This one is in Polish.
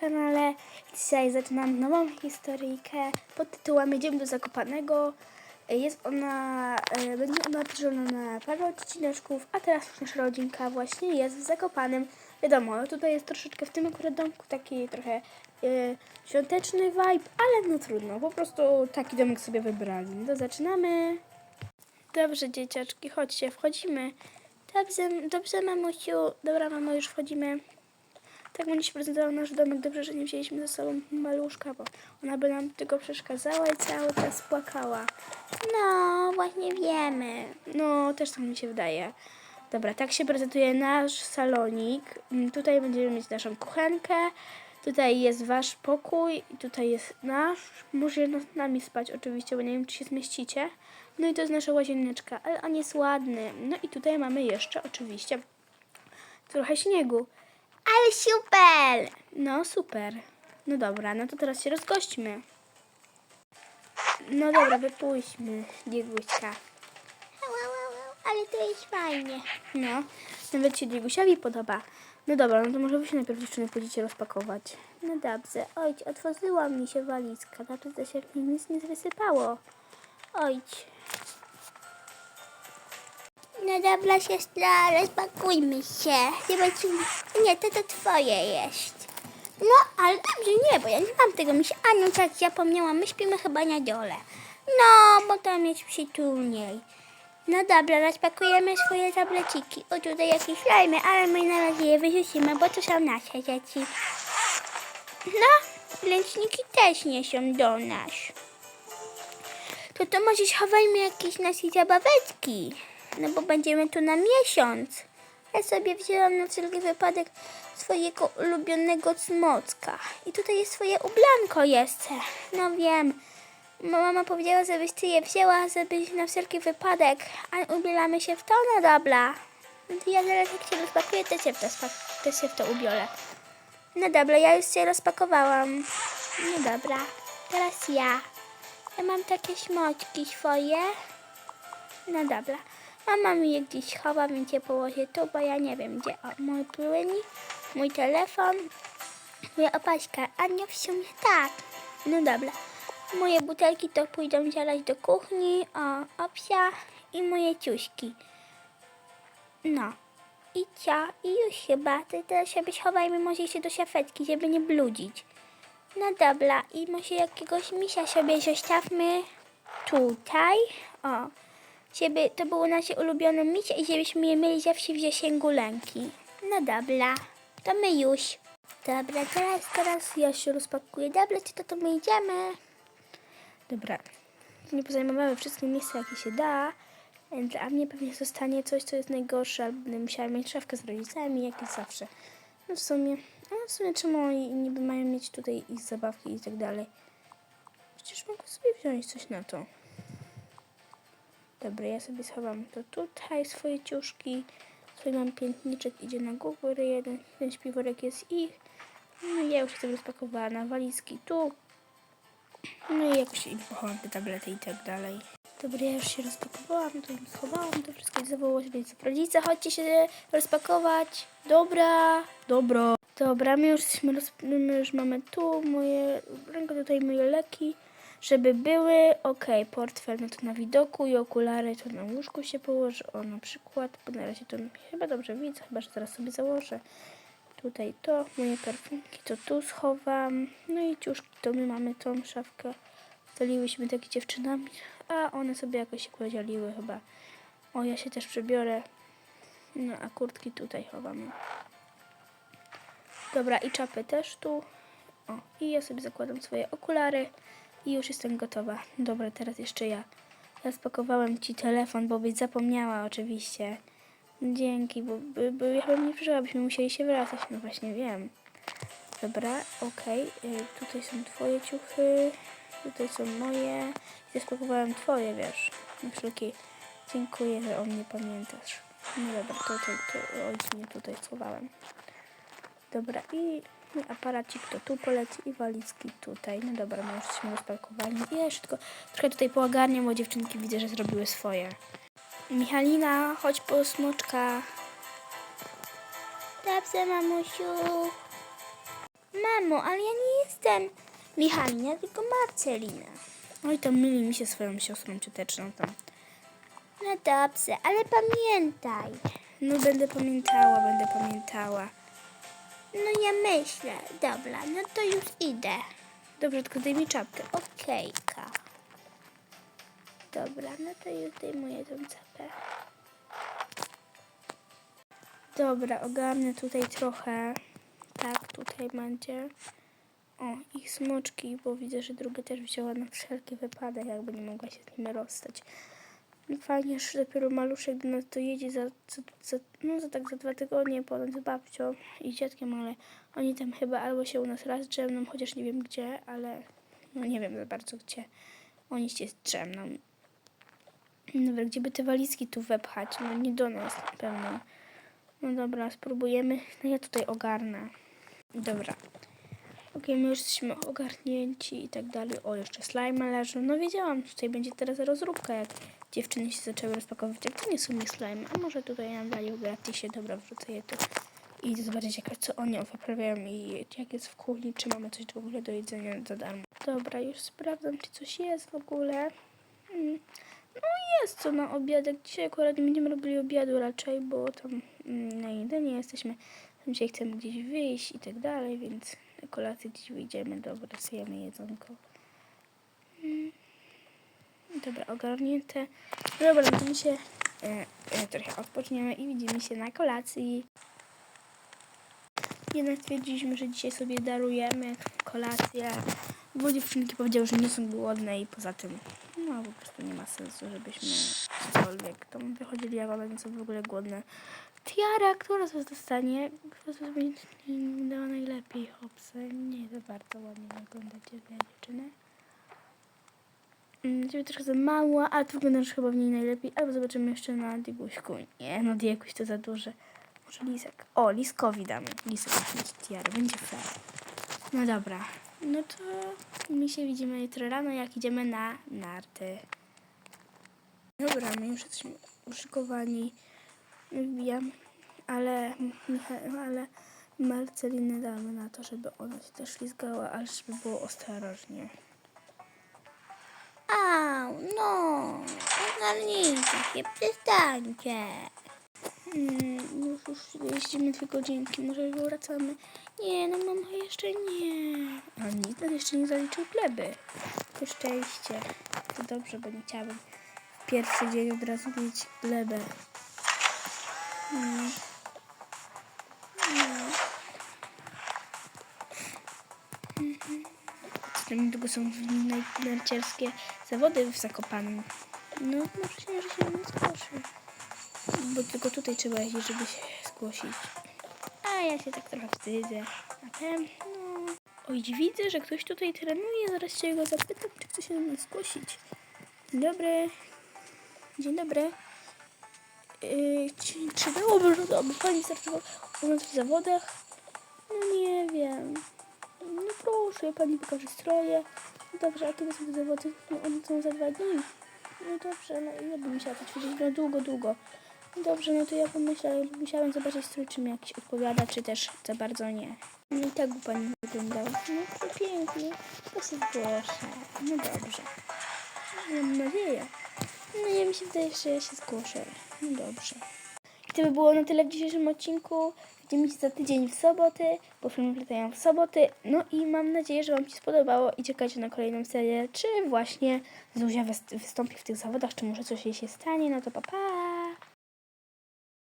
kanale. Dzisiaj zaczynam nową historyjkę pod tytułem Jedziemy do Zakopanego. Jest ona, e, będzie ona na parę odcineczków, a teraz nasza rodzinka właśnie jest w Zakopanem. Wiadomo, tutaj jest troszeczkę w tym akurat domku taki trochę e, świąteczny vibe, ale no trudno, po prostu taki domek sobie wybrali. No to zaczynamy. Dobrze, dzieciaczki, chodźcie, wchodzimy. Dobrze, dobrze, mamusiu. Dobra, mamo, już wchodzimy. Tak będzie się prezentował nasz domek. Dobrze, że nie wzięliśmy ze sobą maluszka, bo ona by nam tego przeszkadzała i cały czas płakała. No, właśnie wiemy. No, też tak mi się wydaje. Dobra, tak się prezentuje nasz salonik. Mm, Tutaj będziemy mieć naszą kuchenkę. Tutaj jest wasz pokój i tutaj jest nasz. Może jedno z nami spać oczywiście, bo nie wiem, czy się zmieścicie. No i to jest nasza łazieneczka, ale on jest ładny. No i tutaj mamy jeszcze oczywiście trochę śniegu. Ale super! No super. No dobra, no to teraz się rozgośćmy. No dobra, wypuśćmy Dieguśka. Ale to jest fajnie. No, nawet się Diegusiowi podoba. No dobra, no to może wy się najpierw dziewczyny pójdziecie rozpakować. No dobrze, ojcz, otworzyła mi się walizka. Naprawdę się nic nie wysypało. Ojcz. No dobra, siostra, rozpakujmy się. Nie, to to twoje jest. No, ale dobrze, nie, bo ja nie mam tego misia. A no tak, zapomniałam, my śpimy chyba na dole. No, bo tam jest przytulniej. No dobra, rozpakujemy swoje tableciki. O, tutaj jakieś slajmy, ale my na razie je wyrzucimy, bo to są nasze dzieci. No, ręczniki też nie są do nas. To to może schowajmy jakieś nasze zabaweczki. No bo będziemy tu na miesiąc. Ja sobie wzięłam na wszelki wypadek swojego ulubionego cmocka. I tutaj jest swoje ublanko jeszcze. No wiem. Mama powiedziała, żebyś ty je wzięła, żebyś na wszelki wypadek. A ubieramy się w to? No dobra. No ja zaraz jak się rozpakuję, też się w to, się w to ubiorę. No dobra, ja już się rozpakowałam. No dobra. Teraz ja. Ja mam takie szmoczki swoje. No dobra. Mama mi je gdzieś chowa, więc je położę tu, bo ja nie wiem gdzie. O, mój płynik, mój telefon, moja opaśka. A nie w sumie tak. No dobra. Moje butelki to pójdą zalać do kuchni. O, opsia i moje ciuśki. No. I co? I już chyba. To teraz sobie schowajmy może jeszcze do szafetki, żeby nie bludzić. No dobra. I może jakiegoś misia sobie zostawmy tutaj. O żeby to było nasze ulubione misie i żebyśmy je mieli zawsze w zasięgu lęki. No dobra, to my już. Dobra, teraz, teraz ja się rozpakuję. Czy to, to my idziemy? Dobra. Nie pozajmowałem wszystkie miejsca, jakie się da. Dla mnie pewnie zostanie coś, co jest najgorsze, albo będę musiała mieć szafkę z rodzicami, jak i zawsze. No w sumie, no w sumie czemu oni niby mają mieć tutaj ich zabawki i tak dalej. Przecież mogę sobie wziąć coś na to. Dobra, ja sobie schowam to tutaj, swoje ciuszki. Swój mam piętniczek, idzie na górę, jeden, ten śpiworek jest ich. No i ja już sobie rozpakowała na walizki tu. No i jakoś pochowam te tablety i tak dalej. Dobra, ja już się rozpakowałam, to im schowałam, to wszystko zawołać, więc rodzice, chodźcie się rozpakować. Dobra, dobro. Dobra, my już, jesteśmy roz... my już mamy tu moje, rękę tutaj moje leki, żeby były. Okej, portfel no to na widoku i okulary to na łóżku się położy, o na przykład, bo na razie to chyba dobrze widzę, chyba, że zaraz sobie założę. Tutaj to, moje perfumki to tu schowam. No i ciuszki to my mamy tą szafkę. Staliłyśmy takie dziewczynami, a one sobie jakoś się podzieliły chyba. O, ja się też przebiorę. No, a kurtki tutaj chowamy. Dobra, i czapy też tu. O, i ja sobie zakładam swoje okulary i już jestem gotowa. Dobra, teraz jeszcze ja. Ja spakowałem ci telefon, bo byś zapomniała oczywiście. Dzięki, bo, bo, bo ja bym nie przeżyła, byśmy musieli się wracać. No właśnie wiem. Dobra, okej. y, Tutaj są twoje ciuchy. Tutaj są moje. Ja spakowałem twoje, wiesz. Na wszelki. Dziękuję, że o mnie pamiętasz. No dobra, tutaj, to, oj, tutaj schowałem. Dobra, i aparacik to tu poleci i walizki tutaj. No dobra, my już jesteśmy rozpakowani. Jeszcze tylko trochę tutaj połagarniam, bo dziewczynki widzę, że zrobiły swoje. Michalina, chodź po smoczka. Dobrze, mamusiu. Mamo, ale ja nie jestem Michalina, tylko Marcelina. Oj, tam myli mi się swoją siostrą cioteczną tam. No dobrze, ale pamiętaj. No będę pamiętała, będę pamiętała. No ja myślę. Dobra, no to już idę. Dobrze, tylko daj mi czapkę. Okejka. Dobra, no to już zdejmuję tą czapę. Dobra, ogarnę tutaj trochę. Tak, tutaj będzie. O, i smoczki, bo widzę, że druga też wzięła na wszelki wypadek, jakby nie mogła się z nimi rozstać. Fajnie, że dopiero maluszek do nas dojedzie za, za, za, no za tak za dwa tygodnie, ponoć z babcią i dziadkiem, ale oni tam chyba albo się u nas raz drzemną, chociaż nie wiem gdzie, ale no nie wiem za bardzo gdzie. Oni się drzemną. Dobra, gdzie by te walizki tu wepchać? No nie do nas na pewno. No dobra, spróbujemy. No ja tutaj ogarnę. Dobra. Okej, my już jesteśmy ogarnięci i tak dalej. O, jeszcze slime leżą. No wiedziałam, tutaj będzie teraz rozróbka, jak dziewczyny się zaczęły rozpakowywać. Jak to nie są mi slime, a może tutaj nam dali w gratisie. Dobra, wrzucę je tu. I idę zobaczyć, jak, co oni wyprawiają i jak jest w kuchni, czy mamy coś w ogóle do jedzenia za darmo. Dobra, już sprawdzam, czy coś jest w ogóle. Mm. No jest co na obiadek. Dzisiaj akurat nie będziemy robili obiadu raczej, bo tam mm, na jedzenie jesteśmy. Tam dzisiaj chcemy gdzieś wyjść i tak dalej, więc na kolację gdzieś wyjdziemy. Dobra, zjemy jedzonko. Dobra, ogarnięte. Dobra, no to my się e, e, trochę odpoczniemy i widzimy się na kolacji. Jednak stwierdziliśmy, że dzisiaj sobie darujemy kolację, bo dziewczynki powiedziały, że nie są głodne i poza tym no po prostu nie ma sensu, żebyśmy cokolwiek tam wychodzili, jak one nie są w ogóle głodne. Tiara, która z was dostanie? Która z was będzie wyglądała najlepiej? Hopsy, nie za bardzo ładnie wyglądacie dziewczyny. Mm, Ciebie trochę za mała, ale ty wyglądasz chyba w niej najlepiej. Albo zobaczymy jeszcze na Dieguśku. Nie, no Dieguś to za duże. Może Lisek. O, Liskowi damy. Lisek mieć tiarę, będzie fair. No dobra. No to my się widzimy jutro rano, jak idziemy na narty. Dobra, my już jesteśmy uszykowani. Wbijam. Ale, ale Marcelinę damy na to, żeby ona się też ślizgała, ale żeby było ostrożnie. Au, no. Ogarnijcie się, przestańcie. Mm, już, już jeździmy dwie godzinki, może wracamy. Nie, no mama jeszcze nie. A nic jeszcze nie zaliczył gleby. To szczęście. To dobrze, bo nie chciałabym w pierwszy dzień od razu mieć glebę. Mm. Tam niedługo są narciarskie zawody w Zakopanem. No, może się, że się nie zgłoszy. Bo tylko tutaj trzeba jeździć, żeby się zgłosić. A ja się tak trochę wstydzę. A ten, no... Oj, widzę, że ktoś tutaj trenuje. Zaraz się go zapytam, czy chce się do nas zgłosić. Dzień dobry. Dzień dobry. Yy, czy, czy byłoby, że aby pani startował u nas w zawodach? No nie wiem. No proszę, pani pokaże stroje. No dobrze, a kiedy są te zawody? No one są za dwa dni. No dobrze, no ja bym musiała poćwiczyć no długo, długo. No Dobrze, no to ja pomyślę, musiałem zobaczyć strój, czy mi jakiś odpowiada, czy też za bardzo nie. No i tak by pani wyglądał. No to pięknie, to się zgłoszę. No dobrze. Mam nadzieję. No ja mi się wydaje, że ja się zgłoszę. No dobrze. I to by było na tyle w dzisiejszym odcinku. Widzimy się za tydzień w soboty, bo filmy wlatają w soboty. No i mam nadzieję, że Wam się spodobało i czekajcie na kolejną serię, czy właśnie Zuzia wyst- wystąpi w tych zawodach, czy może coś jej się stanie. No to pa pa!